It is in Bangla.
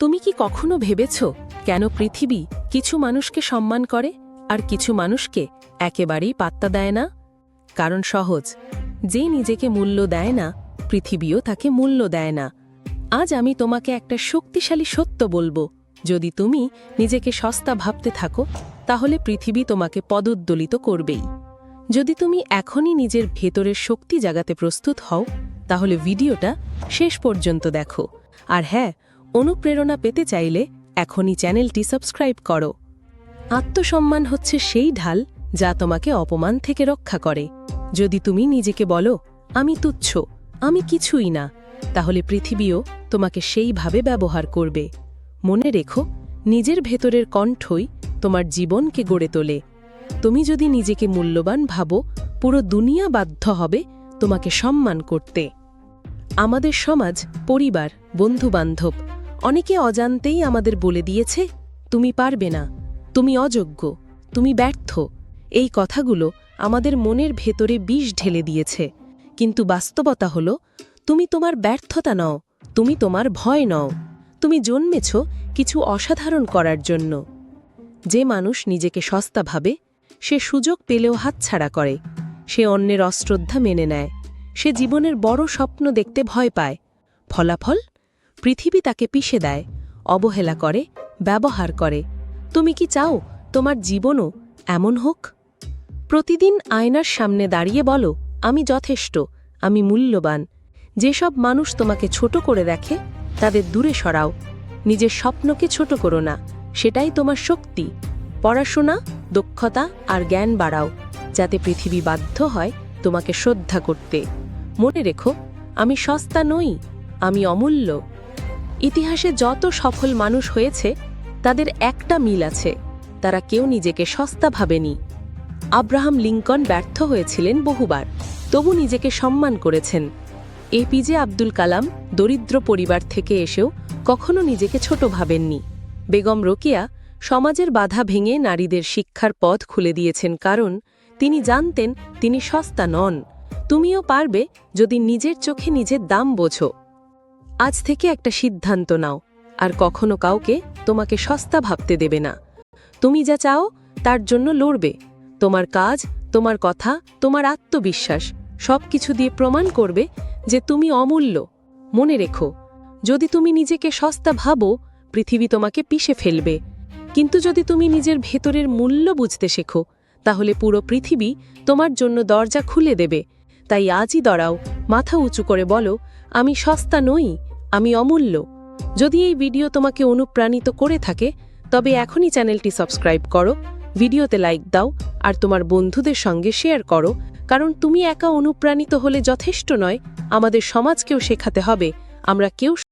তুমি কি কখনো ভেবেছ কেন পৃথিবী কিছু মানুষকে সম্মান করে আর কিছু মানুষকে একেবারেই পাত্তা দেয় না? কারণ সহজ, যে নিজেকে মূল্য দেয় না, পৃথিবীও তাকে মূল্য দেয় না। আজ আমি তোমাকে একটা শক্তিশালী সত্য বলব, যদি তুমি নিজেকে সস্তা ভাবতে থাকো, তাহলে পৃথিবী তোমাকে পদোদ্দলিত করবেই। যদি তুমি এখনই নিজের ভেতরের শক্তি জাগাতে প্রস্তুত হও, তাহলে ভিডিওটা শেষ পর্যন্ত দেখো। আর হ্যাঁ অনুপ্রেরণা পেতে চাইলে এখনই চ্যানেলটি সাবস্ক্রাইব করো। আত্মসম্মান হচ্ছে সেই ঢাল যা তোমাকে অপমান থেকে রক্ষা করে। যদি তুমি নিজেকে বলো, আমি তুচ্ছ, আমি কিছুই না, তাহলে পৃথিবীও তোমাকে সেইভাবে ব্যবহার করবে। মনে রেখো, নিজের ভেতরের কণ্ঠই তোমার জীবনকে গড়ে তোলে। তুমি যদি নিজেকে মূল্যবান ভাবো, পুরো দুনিয়া বাধ্য হবে তোমাকে সম্মান করতে। আমাদের সমাজ, পরিবার, বন্ধুবান্ধব অনেকে অজান্তেই আমাদের বলে দিয়েছে, তুমি পারবে না, তুমি অযোগ্য, তুমি ব্যর্থ। এই কথাগুলো আমাদের মনের ভেতরে বিষ ঢেলে দিয়েছে। কিন্তু বাস্তবতা হল, তুমি তোমার ব্যর্থতা নও, তুমি তোমার ভয় নও। তুমি জন্মেছ কিছু অসাধারণ করার জন্য। যে মানুষ নিজেকে সস্তা ভাবে, সে সুযোগ পেলেও হাতছাড়া করে। সে অন্যের অশ্রদ্ধা মেনে নেয়। সে জীবনের বড় স্বপ্ন দেখতে ভয় পায়। ফলাফল পৃথিবী তাকে পিষে দেয়, অবহেলা করে, ব্যবহার করে। তুমি কি চাও তোমার জীবনও এমন হোক? প্রতিদিন আয়নার সামনে দাঁড়িয়ে বলো, আমি যথেষ্ট, আমি মূল্যবান। যেসব মানুষ তোমাকে ছোট করে দেখে, তাদের দূরে সরাও। নিজের স্বপ্নকে ছোট করো না, সেটাই তোমার শক্তি। পড়াশোনা, দক্ষতা আর জ্ঞান বাড়াও, যাতে পৃথিবী বাধ্য হয় তোমাকে শ্রদ্ধা করতে। মনে রেখো, আমি সস্তা নই, আমি অমূল্য। ইতিহাসে যত সফল মানুষ হয়েছে, তাদের একটা মিল আছে, তারা কেউ নিজেকে সস্তা ভাবেনি। আব্রাহাম লিঙ্কন ব্যর্থ হয়েছিলেন বহুবার, তবু নিজেকে সম্মান করেছেন। এপিজে আব্দুল কালাম দরিদ্র পরিবার থেকে এসেও কখনো নিজেকে ছোট ভাবেননি। বেগম রোকিয়া সমাজের বাধা ভেঙে নারীদের শিক্ষার পথ খুলে দিয়েছেন কারণ তিনি জানতেন তিনি সস্তা নন। তুমিও পারবে যদি নিজের চোখে নিজের দাম বোঝো। আজ থেকে একটা সিদ্ধান্ত নাও, আর কখনো কাউকে তোমাকে সস্তা ভাবতে দেবে না। তুমি যা চাও, তার জন্য লড়বে। তোমার কাজ, তোমার কথা, তোমার আত্মবিশ্বাস সব কিছু দিয়ে প্রমাণ করবে যে তুমি অমূল্য। মনে রেখো, যদি তুমি নিজেকে সস্তা ভাবো, পৃথিবী তোমাকে পিষে ফেলবে। কিন্তু যদি তুমি নিজের ভেতরের মূল্য বুঝতে শেখো, তাহলে পুরো পৃথিবী তোমার জন্য দরজা খুলে দেবে। তাই আজই দড়াও, মাথা উঁচু করে বলো, আমি সস্তা নই আমি অমূল্য। যদি এই ভিডিও তোমাকে অনুপ্রাণিত করে থাকে, তবে এখনই চ্যানেলটি সাবস্ক্রাইব করো, ভিডিওতে লাইক দাও, আর তোমার বন্ধুদের সঙ্গে শেয়ার করো, কারণ তুমি একা অনুপ্রাণিত হলে যথেষ্ট নয়, আমাদের সমাজকেও শেখাতে হবে, আমরা কেউ